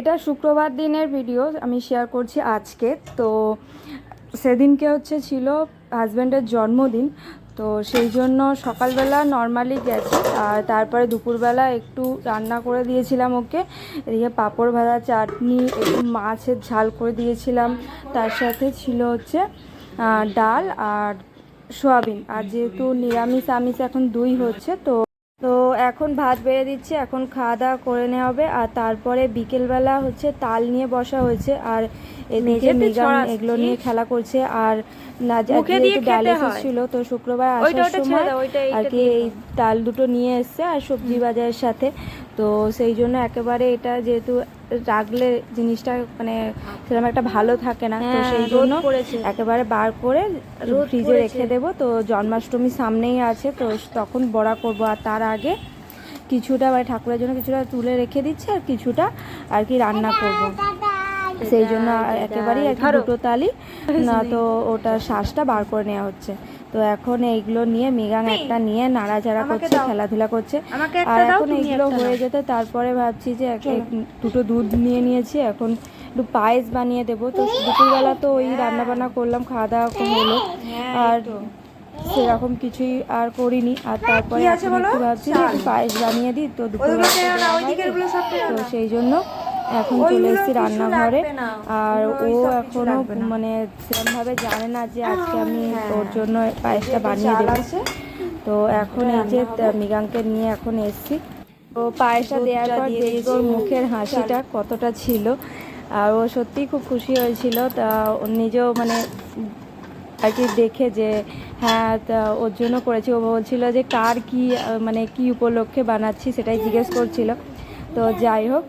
এটা শুক্রবার দিনের ভিডিও আমি শেয়ার করছি আজকে। তো সেদিনকে হচ্ছে ছিল হাজব্যান্ডের জন্মদিন। তো সেই জন্য সকালবেলা নর্মালি গেছি, আর তারপরে দুপুরবেলা একটু রান্না করে দিয়েছিলাম ওকে। এদিকে পাঁপড় ভাজা, চাটনি, একটু মাছের ঝাল করে দিয়েছিলাম। তার সাথে ছিল হচ্ছে ডাল আর সোয়াবিন। আর যেহেতু নিরামিষ, আমিষ এখন দুই হচ্ছে, তো তো এখন ভাত বেড়ে দিচ্ছি এখন খাওয়া দাওয়া করে নেওয়া হবে। আর তারপরে বিকেলবেলা হচ্ছে তাল নিয়ে বসা হয়েছে আর এদিকে মিগাম এগুলো নিয়ে খেলা করছে আর না ডায়ালিসিস ছিল তো শুক্রবার আসার সময় আর কি এই তাল দুটো নিয়ে এসছে আর সবজি বাজারের সাথে। তো সেই জন্য একেবারে এটা যেহেতু রাখলে জিনিসটা মানে সেরকম একটা ভালো থাকে না। তো হ্যাঁ, সেই জন্য একেবারে বার করে ফ্রিজে রেখে দেবো। তো জন্মাষ্টমী সামনেই আছে তো তখন বড়া করব। আর তার আগে কিছুটা মানে ঠাকুরের জন্য কিছুটা তুলে রেখে দিচ্ছে আর কিছুটা আর কি রান্না করব। সেই জন্য একেবারেই আর দুটো তালি। না তো ওটা শ্বাসটা বার করে নেওয়া হচ্ছে। তো এখন এইগুলো নিয়ে মেগাং একটা নিয়ে নাড়াচাড়া করছে খেলাধুলা করছে। আর এখন এইগুলো হয়ে যেতে তারপরে ভাবছি যে দুটো দুধ নিয়ে নিয়েছি এখন একটু পায়েস বানিয়ে দেবো। তো দুপুরবেলা তো ওই রান্না বান্না করলাম খাওয়া দাওয়া হলো। আর সেরকম কিছুই আর করিনি। আর তারপরে এখন একটু ভাবছি পায়েস বানিয়ে দিই তো দুপুরবেলা তো সেই জন্য এখন চলে এসেছি রান্নাঘরে। আর ও এখনও মানে সেরকম ভাবে জানে না যে আজকে আমি ওর জন্য পায়েসটা বানিয়ে দেবো। তো এখন এই যে মৃগাঙ্কে নিয়ে এখন এসেছি। তো পায়েসটা দেওয়ার পর দেখি ওর মুখের হাসিটা কতটা ছিল। আর ও সত্যিই খুব খুশি হয়েছিল। তা ও নিজেও মানে আর কি দেখে যে হ্যাঁ তা ওর জন্য করেছি। ও বলছিল যে কার কি মানে কি উপলক্ষে বানাচ্ছি সেটাই জিজ্ঞেস করছিল। তো যাই হোক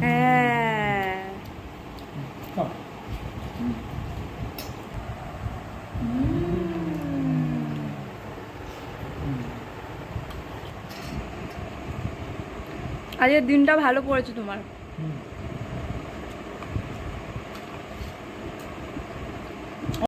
হ্যাঁ। আজকের দিনটা ভালো পড়েছে তোমার। হুম।